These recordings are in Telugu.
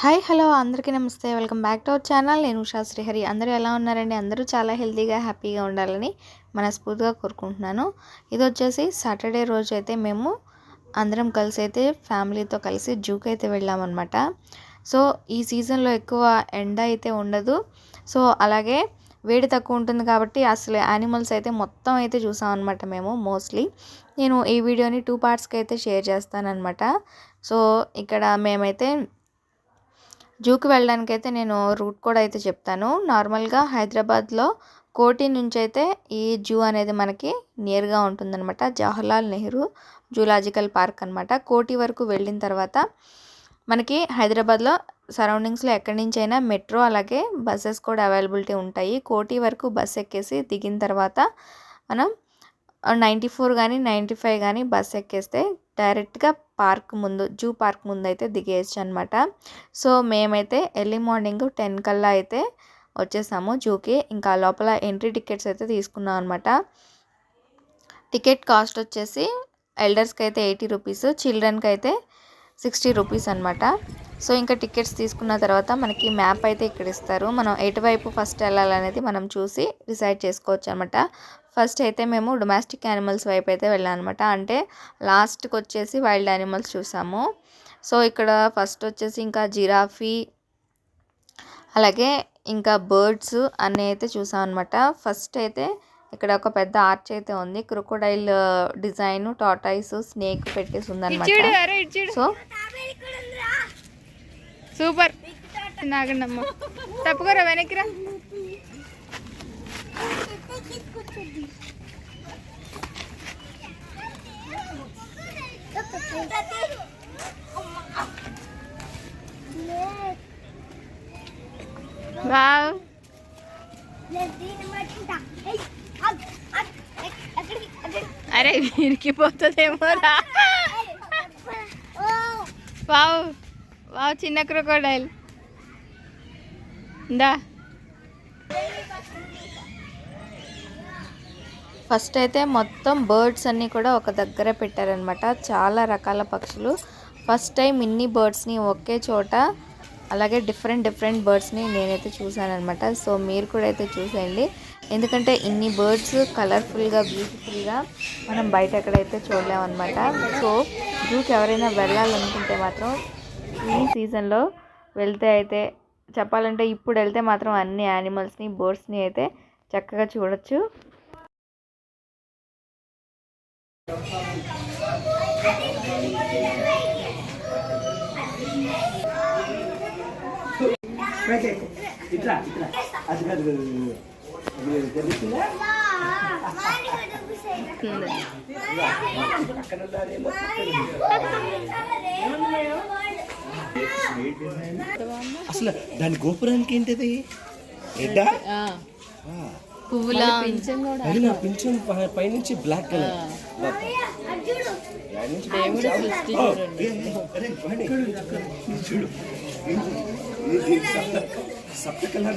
హాయ్ హలో అందరికీ నమస్తే. Welcome back to our channel. నేను ఉషా శ్రీహరి. అందరూ ఎలా ఉన్నారండి? అందరూ చాలా హెల్తీగా హ్యాపీగా ఉండాలని మనస్ఫూర్తిగా కోరుకుంటున్నాను. ఇది వచ్చేసి సాటర్డే రోజు అయితే మేము అందరం కలిసి అయితే ఫ్యామిలీతో కలిసి జూకి అయితే వెళ్ళామన్నమాట. సో ఈ సీజన్లో ఎక్కువ ఎండ అయితే ఉండదు. సో అలాగే వేడి తక్కువ ఉంటుంది కాబట్టి అసలు యానిమల్స్ అయితే మొత్తం అయితే చూసామన్నమాట మేము మోస్ట్లీ. నేను ఈ వీడియోని టూ పార్ట్స్కి అయితే షేర్ చేస్తానన్నమాట. సో ఇక్కడ మేమైతే జూకి వెళ్ళడానికి అయితే నేను రూట్ కూడా అయితే చెప్తాను. నార్మల్గా హైదరాబాద్లో కోటి నుంచి అయితే ఈ జూ అనేది మనకి నియర్గా ఉంటుందన్నమాట. జవహర్లాల్ నెహ్రూ జూలాజికల్ పార్క్ అనమాట కోటి వరకు వెళ్ళిన తర్వాత మనకి హైదరాబాద్లో సరౌండింగ్స్లో ఎక్కడి నుంచి అయినా మెట్రో అలాగే బస్సెస్ కూడా అవైలబిలిటీ ఉంటాయి. కోటి వరకు బస్ ఎక్కేసి దిగిన తర్వాత మనం నైంటీ ఫోర్ కానీ నైంటీ ఫైవ్ కానీ బస్ ఎక్కేస్తే డైరెక్ట్గా పార్క్ ముందు జూ పార్క్ ముందు అయితే దిగేయచ్చు అనమాట సో మేమైతే ఎర్లీ మార్నింగ్ టెన్ కల్లా అయితే వచ్చేసాము జూకి. ఇంకా లోపల ఎంట్రీ టికెట్స్ అయితే తీసుకున్నాం అనమాట టికెట్ కాస్ట్ వచ్చేసి ఎల్డర్స్కి అయితే ఎయిటీ రూపీస్ చిల్డ్రన్కి అయితే సిక్స్టీ రూపీస్ అనమాట సో ఇంకా టికెట్స్ తీసుకున్న తర్వాత మనకి మ్యాప్ అయితే ఇక్కడ ఇస్తారు. మనం ఎటువైపు ఫస్ట్ వెళ్ళాలనేది మనం చూసి డిసైడ్ చేసుకోవచ్చు అనమాట ఫస్ట్ అయితే మేము డొమెస్టిక్ యానిమల్స్ వైపు అయితే వెళ్ళాం అనమాట అంటే లాస్ట్కి వచ్చేసి వైల్డ్ యానిమల్స్ చూసాము. సో ఇక్కడ ఫస్ట్ వచ్చేసి ఇంకా జిరాఫీ అలాగే ఇంకా బర్డ్స్ అన్నీ అయితే చూసాం అనమాట ఫస్ట్ అయితే ఇక్కడ ఒక పెద్ద ఆర్చ్ అయితే ఉంది. క్రొకోడైల్ డిజైన్ టాటాయిస్ స్నేక్ పెట్టేసి ఉందన్నమాట. సో? సూపర్. నాగండమ్మ తప్పుకోరా వెనక్కిరా వావ్. అరే విరికిపోతుందేమో రా వావ్ వావ్ చిన్న క్రొకోడైల్. ఇందా ఫస్ట్ అయితే మొత్తం బర్డ్స్ అన్నీ కూడా ఒక దగ్గర పెట్టారనమాట. చాలా రకాల పక్షులు. ఫస్ట్ టైం ఇన్ని బర్డ్స్ని ఒకే చోట అలాగే డిఫరెంట్ డిఫరెంట్ బర్డ్స్ని నేనైతే చూశానమాట సో మీరు కూడా అయితే చూసేయండి. ఎందుకంటే ఇన్ని బర్డ్స్ కలర్ఫుల్గా బ్యూటిఫుల్గా మనం బయట ఎక్కడైతే చూడలేమన్నమాట. సో జూకి ఎవరైనా వెళ్ళాలనుకుంటే మాత్రం ఈ సీజన్లో వెళ్తే అయితే చెప్పాలంటే ఇప్పుడు వెళ్తే మాత్రం అన్ని యానిమల్స్ని బర్డ్స్ని అయితే చక్కగా చూడొచ్చు. ఇట్లా ఇట్లా. అది కాదు. అసలు దాని గోపురానికి ఏంటిది? ఎడ్డా? పువ్వులా? అది నా పింఛం ప- పైనుంచి బ్లాక్ కలర్. చూడు. సప్త కలర్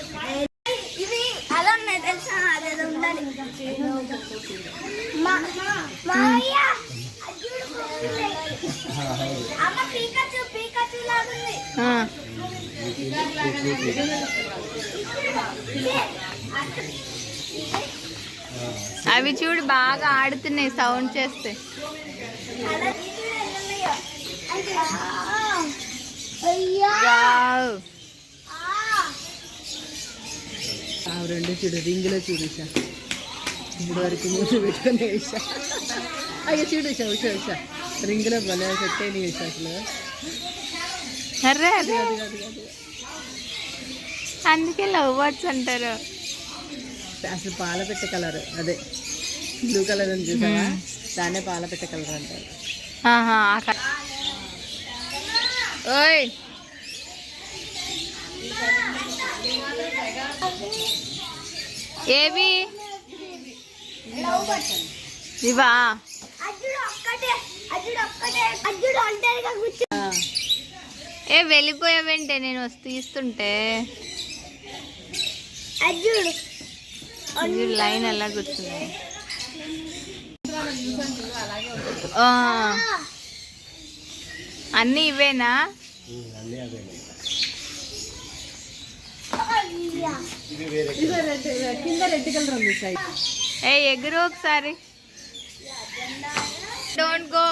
అవి చూడు బాగా ఆడుతున్నాయి సౌండ్ చేస్తే. రెండు చూడు రింగులో చూడు ఉషా ఇప్పుడు వరకు మూడు పెట్టుకుని ఉషా అయ్యో చూడు ఉషా ఉషా ఉషా. రింగులో భలే పెట్టేది ఉషా అసలు. అర్రే అర్రే అందుకే లవ్ బర్డ్స్ అంటారు. అసలు పాల పెట్టె కలర్ అదే బ్లూ కలర్ ఉంది చూసావా? దాన్నే పాల పెట్టె కలర్ అంటారు. ఓయ్! ఏవి? ఇవా? ఏ వెళ్ళిపోయావేంటే? నేను వస్తూ తీస్తుంటే. లైన్ ఎలా కూర్చున్నాయి. అన్నీ ఇవేనా? ఏ ఎగురు ఒకసారి. డోంట్ గో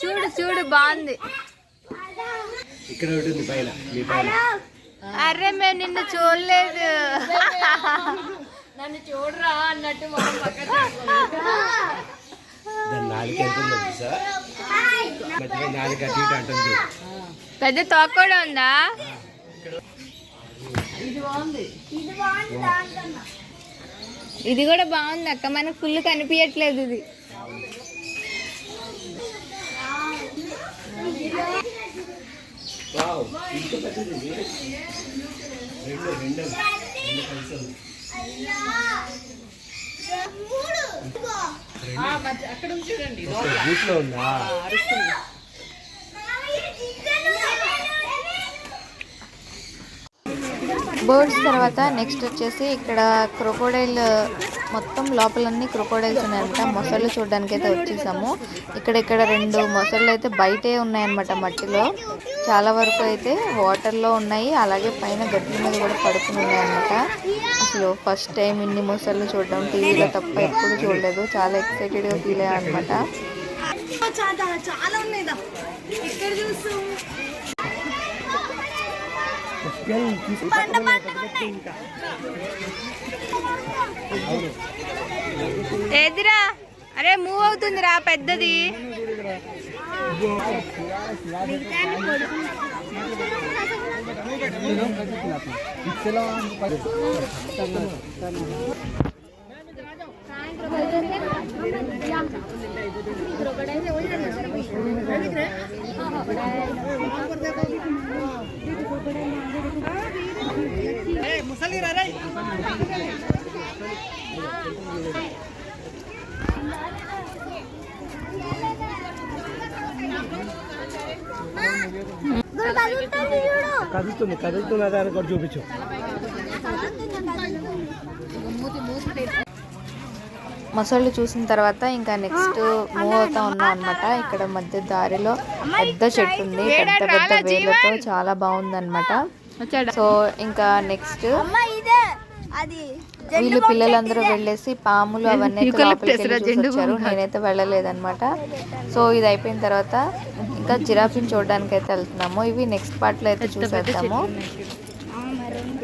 చూడు చూడు బాగుంది. ఇక్కడ ఒకటి ఉంది పైన మీ పైన. అరే మేము నిన్ను చూడలేదు. దాని నాలుగు ఎంత ఉందో తెలుసా? మధ్యలో నాలుగు అటు ఇటు అంటుంది పెద్ద తోక కూడా ఉందా? ఇది బాగుంది. దానికన్నా. ఇది కూడా బాగుంది అక్క మనకు ఫుల్ కనిపించట్లేదు ఇది. వావ్ ఇంత పెద్దది. రెండు రెండు రెండు పైసలు. అక్కడ చూడండి ఉందా బర్డ్స్ తర్వాత నెక్స్ట్ వచ్చేసి ఇక్కడ క్రొకోడైల్ మొత్తం లోపలన్నీ క్రొకోడైల్స్ ఉన్నాయన్నమాట. మొసళ్ళు చూడడానికి అయితే వచ్చేసాము. ఇక్కడ ఇక్కడ రెండు మొసళ్ళు అయితే బయటే ఉన్నాయన్నమాట మట్టిలో. చాలా వరకు అయితే వాటర్లో ఉన్నాయి. అలాగే పైన గట్ల మీద కూడా పడుకుని ఉన్నాయన్నమాట. అసలు ఫస్ట్ టైం ఇన్ని మొసళ్ళు చూడడం. టీవీలో తప్ప ఎప్పుడు చూడలేదు. చాలా ఎక్సైటెడ్గా ఫీల్ అయ్యా అనమాట చాలా చాలా ఉన్నాయి ఇక్కడ చూస్తూ పంట పంట ఏదిరా? అరే మూవ్ అవుతుంది రా పెద్దది ఇక్కడ కదులుతుంది చూడు. కదులుతుంది కదులుతున్న దాన్ని కూడా చూపించు. మొసళ్ళు చూసిన తర్వాత ఇంకా నెక్స్ట్ మూవ్ అవుతా ఉన్నాం అనమాట ఇక్కడ మధ్య దారిలో పెద్ద చెట్టు ఉంది. పెద్ద పెద్ద వేర్లతో చాలా బాగుందన్నమాట. వచ్చాడా? సో ఇంకా నెక్స్ట్ అమ్మ ఇదే. అది వీళ్ళు పిల్లలందరూ వెళ్ళేసి పాములు అవన్నీ అయితే లోపలికి వెళ్ళి చూసి వచ్చారు నేనైతే వెళ్ళలేదన్నమాట. సో ఇది అయిపోయిన తర్వాత ఇంకా జిరాఫీని చూడడానికి అయితే వెళ్తున్నాము. ఇవి నెక్స్ట్ పార్ట్లో అయితే చూసేద్దాము.